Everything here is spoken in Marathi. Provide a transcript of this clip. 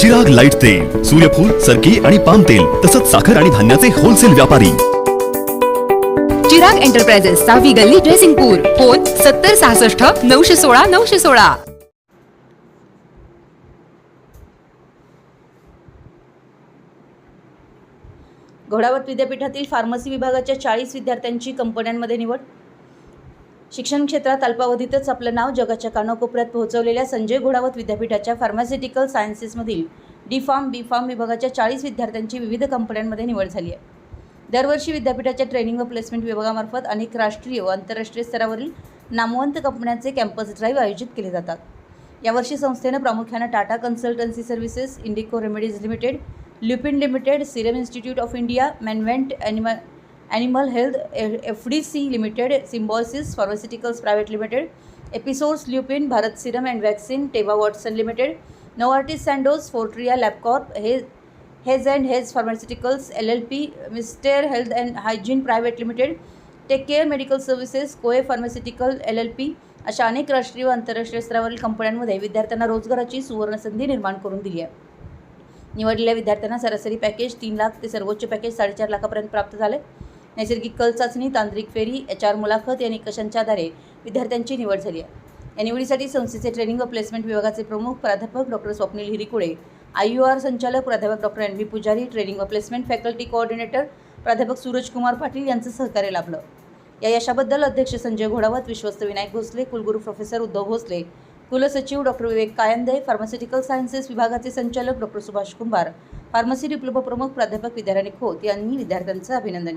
चिराग लाइट तेल सूर्यफूल सरकी आणि पाम तेल तसंच साखर आणि धान्याचे होलसेल व्यापारी. चिराग एंटरप्राइजेस सहावी गल्ली ड्रेसिंगपूर फोन सत्तर सहासष्ट नऊशे सोळा नऊशे सोळा. घोडावत विद्यापीठातील फार्मसी विभागाच्या चाळीस विद्यार्थ्यांची कंपन्यांमध्ये निवड. शिक्षण क्षेत्रात अल्पावधीतच आपलं नाव जगाच्या कानाकोपऱ्यात पोहोचवलेल्या संजय घोडावत विद्यापीठाच्या फार्मास्युटिकल सायन्सेसमधील डी फार्म बी फार्म विभागाच्या चाळीस विद्यार्थ्यांची विविध कंपन्यांमध्ये निवड झाली आहे. दरवर्षी विद्यापीठाच्या ट्रेनिंग व प्लेसमेंट विभागामार्फत अनेक राष्ट्रीय व आंतरराष्ट्रीय स्तरावरील नामवंत कंपन्यांचे कॅम्पस ड्राईव्ह आयोजित केले जातात. यावर्षी संस्थेनं प्रामुख्यानं Tata consultancy services Indoco remedies limited Lupin limited serum institute of India मॅनवेंट ॲनिमा animal health F D C limited Symbiosis pharmaceuticals private limited episodes Lupin Bharat serum and vaccine Teva Watson limited Novartis Sandoz Fortrea Labcorp हे Hayes and Hayes pharmaceuticals L L P mister health and hygiene private limited tech care medical services कोए फार्मास्युटिकल एल एल पी अशा अनेक राष्ट्रीय व आंतरराष्ट्रीय स्तरावरील कंपन्यांमध्ये विद्यार्थ्यांना रोजगाराची सुवर्णसंधी निर्माण करून दिली आहे. निवडलेल्या विद्यार्थ्यांना सरासरी पॅकेज तीन लाख ते सर्वोच्च पॅकेज साडेचार लाखापर्यंत प्राप्त झाले नैसर्गिक कल चाचणी तांत्रिक फेरी एच आर मुलाखत या निकषांच्या आधारे विद्यार्थ्यांची निवड झाली आहे. या निवडीसाठी संस्थेचे ट्रेनिंग व प्लेसमेंट विभागाचे प्रमुख प्राध्यापक doctor Swapnil Hirikule I U R संचालक प्राध्यापक doctor N. V Pujari training व प्लेसमेंट फॅकल्टी कोऑर्डिनेटर प्राध्यापक सूरज कुमार पाटील यांचं सहकार्य लाभलं. या यशाबद्दल अध्यक्ष संजय घोडावत विश्वस्त विनायक भोसले कुलगुरू प्रोफेसर उद्धव भोसले कुलसचिव doctor Vivek Kayande pharmaceutical sciences विभागाचे संचालक doctor Subhash Kumbhar pharmacy diploma प्रमुख प्राध्यापक विद्याराणी खोत यांनी विद्यार्थ्यांचं अभिनंदन